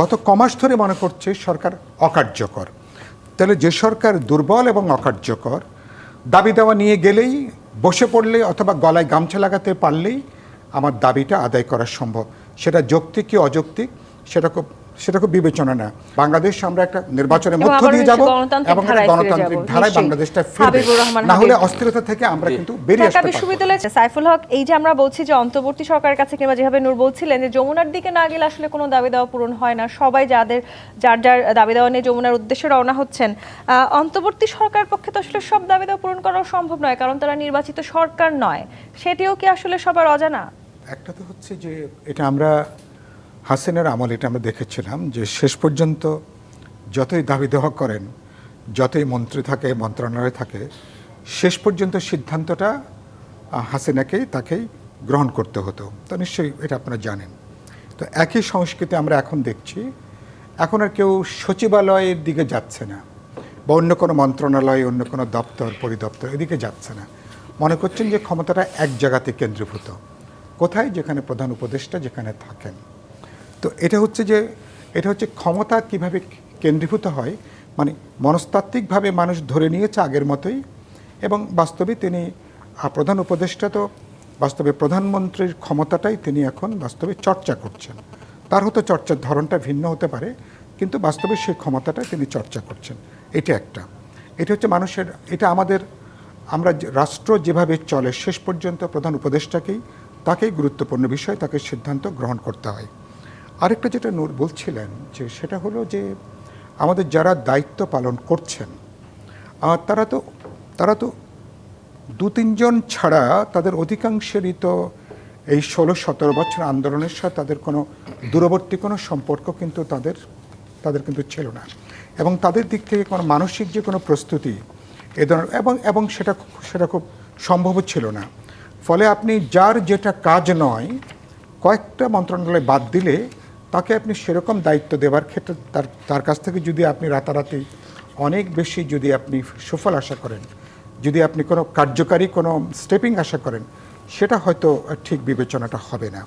গত কমাস ধরে মনে করছে সরকার অকার্যকর। তাহলে যে সরকার দুর্বল এবং অকার্যকর, দাবি দেওয়া নিয়ে গেলেই, বসে পড়লে অথবা গলায় গামছা লাগাতে পারলেই আমার দাবিটা আদায় করা সম্ভব। সেটা যৌক্তিক কি অযৌক্তিক, সেটা খুব সেটা খুব বিবেচনা না বাংলাদেশ আমরা একটা নির্বাচনের মধ্য দিয়ে যাব এবং একটা গণতান্ত্রিক ধারায় বাংলাদেশটা ফিরবে। না হলে অস্থিরতা থেকে আমরা কিন্তু বেরিয়ে আসতে পারব। বিশ্ববিদ্যালয়ে সাইফুল হক এই যে আমরা বলছি যে অন্তর্বর্তী সরকারের কাছে কিংবা যেভাবে নূর বলছিলেন যে যমুনার দিকে না গেলে আসলে কোনো দাবি দেওয়া পূরণ হয় না। সবাই যাদের যার যার দাবি দেওয়া নিয়ে যমুনার উদ্দেশ্যে রওনা হচ্ছেন অন্তর্বর্তী সরকার পক্ষে তো আসলে সব দাবি দেওয়া পূরণ করা সম্ভব নয় কারণ তারা নির্বাচিত সরকার নয়। সেটিও কি আসলে সবার অজানা? একটা তো হচ্ছে যে এটা আমরা হাসিনের আমল এটা আমরা দেখেছিলাম যে শেষ পর্যন্ত যতই দাবি দেওয়া করেন, যতই মন্ত্রী থাকে, মন্ত্রণালয় থাকে, শেষ পর্যন্ত সিদ্ধান্তটা হাসিনাকেই, তাকেই গ্রহণ করতে হতো। তো নিশ্চয়ই এটা আপনারা জানেন। তো একই সংস্কৃতি আমরা এখন দেখছি। এখন আর কেউ সচিবালয়ের দিকে যাচ্ছে না বা অন্য কোনো মন্ত্রণালয়, অন্য কোনো দপ্তর, পরিদপ্তর এদিকে যাচ্ছে না। মনে করছেন যে ক্ষমতাটা এক জায়গাতে কেন্দ্রীভূত। কোথায়? যেখানে প্রধান উপদেষ্টা যেখানে থাকেন। তো এটা হচ্ছে যে, এটা হচ্ছে ক্ষমতা কীভাবে কেন্দ্রীভূত হয় মানে মনস্তাত্ত্বিকভাবে মানুষ ধরে নিয়েছে আগের মতোই, এবং বাস্তবে তিনি প্রধান উপদেষ্টা তো, বাস্তবে প্রধানমন্ত্রীর ক্ষমতাটাই তিনি এখন বাস্তবে চর্চা করছেন। তার হয়তো চর্চার ধরনটা ভিন্ন হতে পারে, কিন্তু বাস্তবে সেই ক্ষমতাটা তিনি চর্চা করছেন। এটা একটা। এটা হচ্ছে মানুষের, এটা আমাদের, আমরা রাষ্ট্র যেভাবে চলে শেষ পর্যন্ত প্রধান উপদেষ্টাকেই, তাকেই গুরুত্বপূর্ণ বিষয়, তাকে সিদ্ধান্ত গ্রহণ করতে হয়। আরেকটা যেটা নূর বলছিলেন যে সেটা হলো যে আমাদের যারা দায়িত্ব পালন করছেন আহ, তারা তো তারা তো দু তিনজন ছাড়া তাদের অধিকাংশেরই তো এই ষোলো সতেরো বছর আন্দোলনের সাথে তাদের কোনো দূরবর্তী কোনো সম্পর্ক কিন্তু তাদের তাদের কিন্তু ছিল না। এবং তাদের দিক থেকে কোনো মানসিক যে কোনো প্রস্তুতি এ ধরনের এবং এবং সেটা সেটা খুব সম্ভব ছিল না। ফলে আপনি যার যেটা কাজ নয় কয়েকটা মন্ত্রণালয় বাদ দিলে তাকে আপনি সেরকম দায়িত্ব দেওয়ার ক্ষেত্রে তার তার কাছ থেকে যদি আপনি রাতারাতি অনেক বেশি যদি আপনি সুফল আশা করেন, যদি আপনি কোনো কার্যকারী কোনো স্টেপিং আশা করেন, সেটা হয়তো ঠিক বিবেচনাটা হবে না।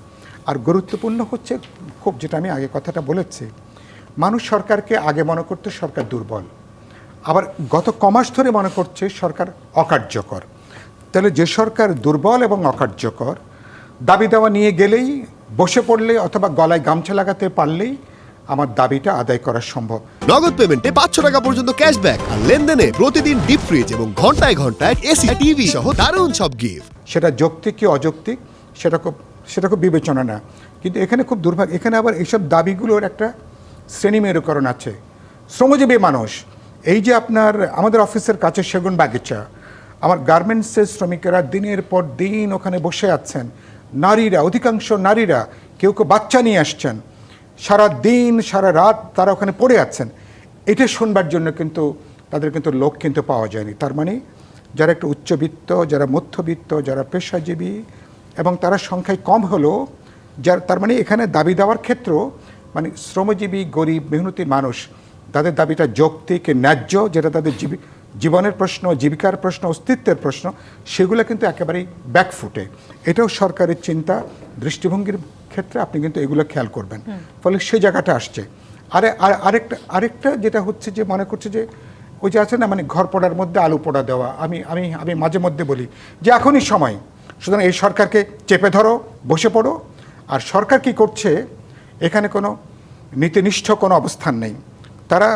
আর গুরুত্বপূর্ণ হচ্ছে খুব যেটা আমি আগে কথাটা বলেছি, মানুষ সরকারকে আগে মনে করতে সরকার দুর্বল। আবার গত কমাস ধরে মনে করছে সরকার অকার্যকর। তাহলে যে সরকার দুর্বল এবং অকার্যকর দাবি দেওয়া নিয়ে গেলেই বসে পড়লে অথবা গলায় গামছা লাগাতে পারলেই আমার দাবিটা আদায় করা সম্ভব। নগদ পেমেন্টে পাঁচশো টাকা পর্যন্ত ক্যাশব্যাক আর লেনদেনে প্রতিদিন ডিপ ফ্রিজ এবং ঘন্টায় ঘন্টায় এসি টিভি সহ দারুণ সব গিফট সেটা যৌক্তিক কি অযৌক্তিক সেটা খুব সেটা খুব বিবেচনা না। কিন্তু এখানে খুব দুর্ভাগ্য এখানে আবার এইসব দাবিগুলোর একটা শ্রেণি মেরুকরণ আছে। শ্রমজীবী মানুষ এই যে আপনার আমাদের অফিসের কাছে সেগুন বাগিচা আমার গার্মেন্টসের শ্রমিকেরা দিনের পর দিন ওখানে বসে আছেন। নারীরা, অধিকাংশ নারীরা কেউ কেউ বাচ্চা নিয়ে আসছেন। সারা দিন, সারা রাত তারা ওখানে পড়ে আছেন। এটা শুনবার জন্য কিন্তু তাদের কিন্তু লোক কিন্তু পাওয়া যায়নি। তার মানে যারা একটু উচ্চবিত্ত, যারা মধ্যবিত্ত, যারা পেশাজীবী এবং তারা সংখ্যায় কম হলো, যার তার মানে এখানে দাবি দেওয়ার ক্ষেত্র মানে শ্রমজীবী, গরিব, মেহনতি মানুষ তাদের দাবিটা যৌক্তিক, ন্যায্য, যেটা তাদের জীবী জীবনের প্রশ্ন জীবিকার প্রশ্ন অস্তিত্বের প্রশ্ন সেগুলো কিন্তু একেবারেই ব্যাকফুটে এটাও সরকারের চিন্তা দৃষ্টিভঙ্গির ক্ষেত্রে আপনি কিন্তু এগুলো খেয়াল করবেন। ফলে সে জায়গাটা আসছে। আরে আর আরেকটা আরেকটা যেটা হচ্ছে যে মনে করছে যে ওই যে আছে না মানে ঘর পড়ার মধ্যে আলু পোড়া দেওয়া আমি আমি আমি মাঝে মধ্যে বলি যে এখনই সময়। সুতরাং এই সরকারকে চেপে ধরো বসে পড়ো। আর সরকার কি করছে এখানে কোনো নীতিনিষ্ঠ কোনো অবস্থান নেই। তারা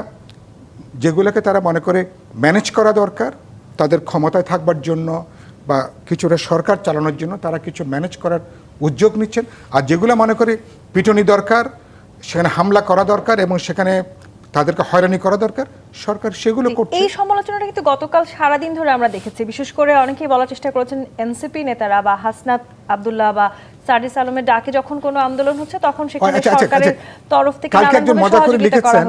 যেগুলোকে তারা মনে করে ম্যানেজ করা দরকার তাদের ক্ষমতায় থাকবার জন্য বা কিছুটা সরকার চালানোর জন্য তারা কিছু ম্যানেজ করার উদ্যোগ নিচ্ছেন। আর যেগুলো মনে করে পিটনি দরকার সেখানে হামলা করা দরকার এবং সেখানে তাদেরকে হয়রানি করা দরকার সরকার সেগুলো করছে। এই সমালোচনাটা কিন্তু গতকাল সারাদিন ধরে আমরা দেখেছি। বিশেষ করে অনেকেই বলার চেষ্টা করেছেন এনসিপি নেতারা বা হাসনাত আব্দুল্লাহ বা সার্জিস আলমের ডাকে যখন কোনো আন্দোলন হচ্ছে তখন সেখানে আচ্ছা, আচ্ছা, সরকারের আচ্ছা। তরফ থেকে কালকে একজন মজা করে লিখেছেন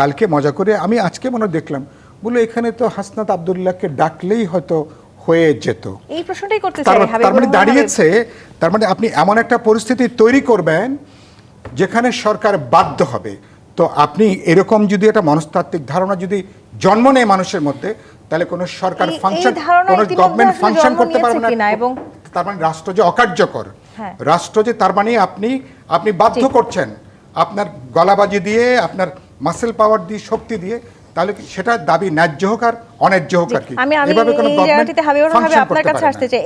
কালকে মজা করে আমি আজকে মনে দেখলাম বলে এখানে তো হাসনাত আবদুল্লাহকে ডাকলেই হয়তো হয়ে যেত এই প্রশ্নটাই করতে চাই মানে- তার মানে দাঁড়িয়েছে তার মানে আপনি এমন একটা পরিস্থিতি তৈরি করবেন যেখানে সরকার বাধ্য হবে তো আপনি এরকম যদি একটা মনস্তাত্ত্বিক ধারণা যদি জন্ম নেয় মানুষের মধ্যে তাহলে কোনো সরকার ফাংশন কোনো গভর্নমেন্ট ফাংশন করতে পারবে না এবং তার মানে রাষ্ট্র যে অকার্যকর। রাষ্ট্র যে তার মানে আপনি আপনি বাধ্য করছেন আপনার গলাবাজি দিয়ে আপনার মাসেল পাওয়ার দিয়ে শক্তি দিয়ে তাহলে কি সেটা দাবি ন্যায্য হোক আর অন্যায্য হোক আর কি? আমি আমি জায়গাটিতে হাবিবুর রহমান আপনার কাছে আসতে চাই।